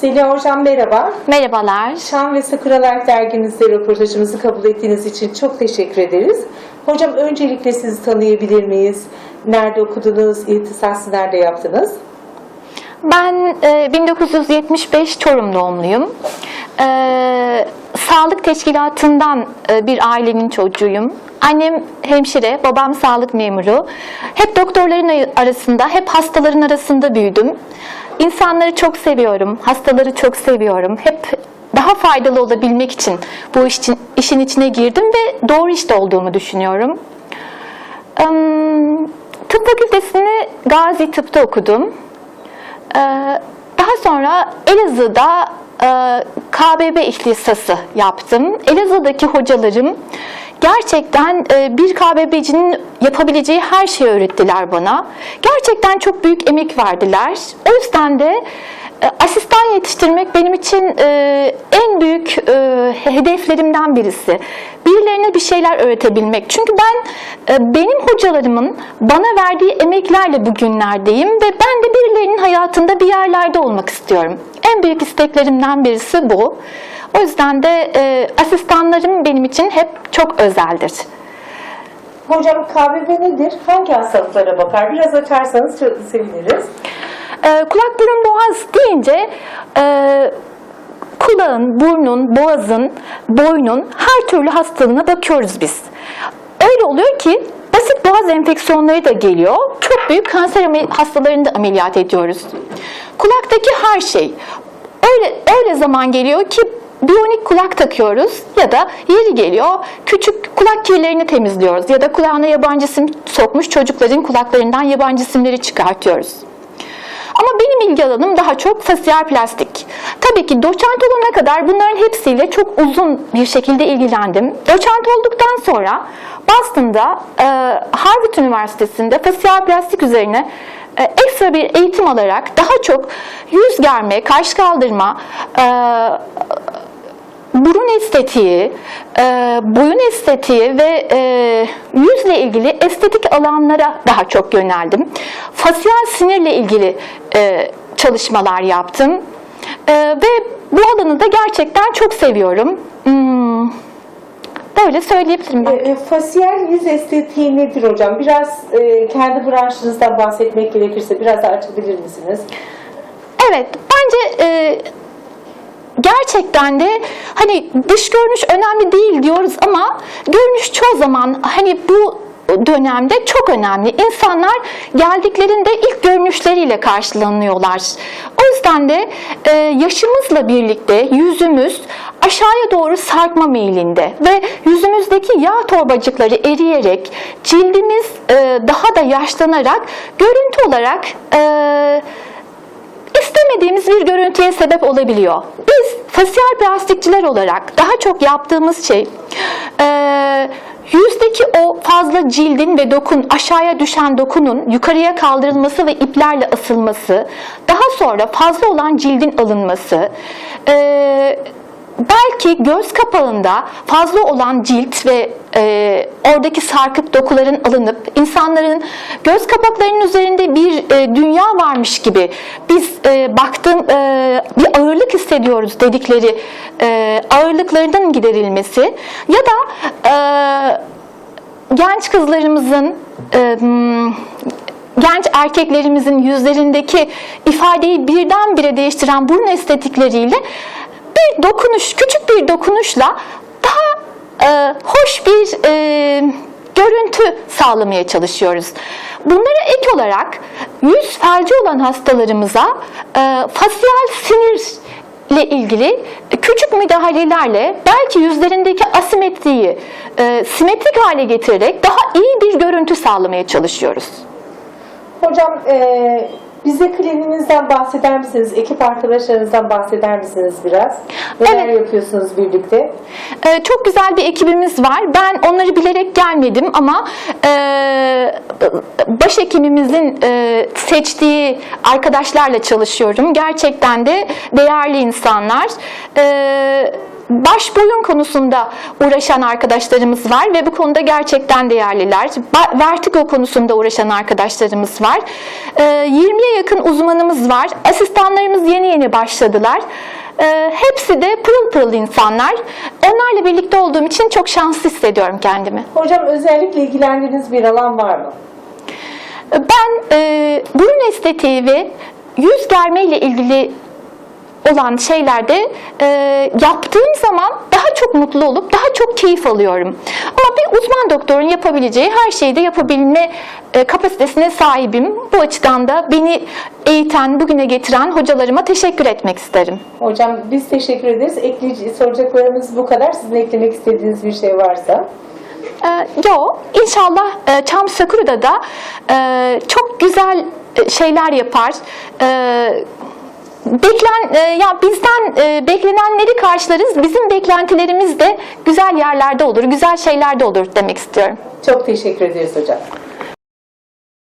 Zeliha Hocam merhaba. Merhabalar. Şan ve Sakuralar dergimizde röportajımızı kabul ettiğiniz için çok teşekkür ederiz. Hocam öncelikle sizi tanıyabilir miyiz? Nerede okudunuz? İhtisası nerede yaptınız? Ben e, 1975 Çorum doğumluyum. E, sağlık teşkilatından e, bir ailenin çocuğuyum. Annem hemşire, babam sağlık memuru. Hep doktorların arasında, hep hastaların arasında büyüdüm. İnsanları çok seviyorum, hastaları çok seviyorum. Hep daha faydalı olabilmek için bu işin, işin içine girdim ve doğru işte olduğumu düşünüyorum. Tıp fakültesini Gazi Tıp'ta okudum. Ee, Daha sonra Elazığ'da e, KBB ihtisası yaptım. Elazığ'daki hocalarım gerçekten e, bir KBB'cinin yapabileceği her şeyi öğrettiler bana. Gerçekten çok büyük emek verdiler. O yüzden de e, asistan yetiştirmek benim için e, en büyük hedeflerimden birisi. Birilerine bir şeyler öğretebilmek. Çünkü ben e, benim hocalarımın bana verdiği emeklerle bugünlerdeyim ve ben de birilerinin hayatında bir yerlerde olmak istiyorum. En büyük isteklerimden birisi bu. O yüzden de e, asistanlarım benim için hep çok özeldir. Hocam KBB nedir? Hangi hastalıklara bakar? Biraz açarsanız çok seviniriz. E, kulak burun boğaz deyince e, kulağın, burnun, boğazın, boynun her türlü hastalığına bakıyoruz biz. Öyle oluyor ki basit boğaz enfeksiyonları da geliyor. Çok büyük kanser hastalarını da ameliyat ediyoruz. Kulaktaki her şey. Öyle, öyle zaman geliyor ki biyonik kulak takıyoruz ya da yeri geliyor küçük kulak kirlerini temizliyoruz ya da kulağına yabancı sim sokmuş çocukların kulaklarından yabancı simleri çıkartıyoruz. Ama benim ilgi alanım daha çok fasyal plastik. Tabii ki doçent olana kadar bunların hepsiyle çok uzun bir şekilde ilgilendim. Doçent olduktan sonra Boston'da e, Harvard Üniversitesi'nde fasyal plastik üzerine e, ekstra bir eğitim alarak daha çok yüz germe, kaş kaldırma, e, burun estetiği, e, boyun estetiği ve e, yüzle ilgili estetik alanlara daha çok yöneldim. Fasyal sinirle ilgili e, çalışmalar yaptım. E, ve bu alanı da gerçekten çok seviyorum. Hmm, böyle söyleyebilirim ben. E, fasiyel yüz estetiği nedir hocam? Biraz e, kendi branşınızdan bahsetmek gerekirse biraz daha açabilir misiniz? Evet, bence e, gerçekten de hani dış görünüş önemli değil diyoruz ama görünüş çoğu zaman hani bu dönemde çok önemli. İnsanlar geldiklerinde ilk görünüşleriyle karşılanıyorlar. O yüzden de e, yaşımızla birlikte yüzümüz aşağıya doğru sarkma meyilinde ve yüzümüzdeki yağ torbacıkları eriyerek cildimiz e, daha da yaşlanarak görüntü olarak e, istemediğimiz bir görüntüye sebep olabiliyor. Biz fasyal plastikçiler olarak daha çok yaptığımız şey e, yüzdeki o fazla cildin ve dokun aşağıya düşen dokunun yukarıya kaldırılması ve iplerle asılması, daha sonra fazla olan cildin alınması, e, belki göz kapağında fazla olan cilt ve e, oradaki sarkık dokuların alınıp insanların göz kapaklarının üzerinde bir e, dünya varmış gibi biz e, baktım e, bir ağırlık hissediyoruz dedikleri e, ağırlıklarının giderilmesi ya da e, genç kızlarımızın e, hmm, genç erkeklerimizin yüzlerindeki ifadeyi birdenbire değiştiren burun estetikleriyle bir dokunuş, küçük bir dokunuşla daha e, hoş bir e, görüntü sağlamaya çalışıyoruz. Bunlara ek olarak yüz felci olan hastalarımıza e, fasyal sinir ile ilgili küçük müdahalelerle belki yüzlerindeki asimetriyi e, simetrik hale getirerek daha iyi bir görüntü sağlamaya çalışıyoruz. Hocam e, bize kliniğinizden bahseder misiniz? Ekip arkadaşlarınızdan bahseder misiniz biraz? Neler Evet. yapıyorsunuz birlikte? Ee, çok güzel bir ekibimiz var. Ben onları bilerek gelmedim ama e, başhekimimizin e, seçtiği arkadaşlarla çalışıyorum. Gerçekten de değerli insanlar. E, baş boyun konusunda uğraşan arkadaşlarımız var ve bu konuda gerçekten değerliler. Vertigo konusunda uğraşan arkadaşlarımız var. Ee, 20'ye yakın uzmanımız var. Asistanlarımız yeni yeni başladılar. Ee, hepsi de pırıl pırıl insanlar. Onlarla birlikte olduğum için çok şanslı hissediyorum kendimi. Hocam özellikle ilgilendiğiniz bir alan var mı? Ben e, burun estetiği ve yüz germe ile ilgili olan şeylerde e, yaptığım zaman daha çok mutlu olup daha çok keyif alıyorum. Ama bir uzman doktorun yapabileceği her şeyi de yapabilme e, kapasitesine sahibim. Bu açıdan da beni eğiten, bugüne getiren hocalarıma teşekkür etmek isterim. Hocam biz teşekkür ederiz. Ekleyici soracaklarımız bu kadar. Sizin eklemek istediğiniz bir şey varsa. Ee, yo, inşallah e, Çam Sakura'da da e, çok güzel e, şeyler yapar. E, beklen e, ya bizden e, beklenenleri karşılarız. Bizim beklentilerimiz de güzel yerlerde olur, güzel şeylerde olur demek istiyorum. Çok teşekkür ederiz hocam.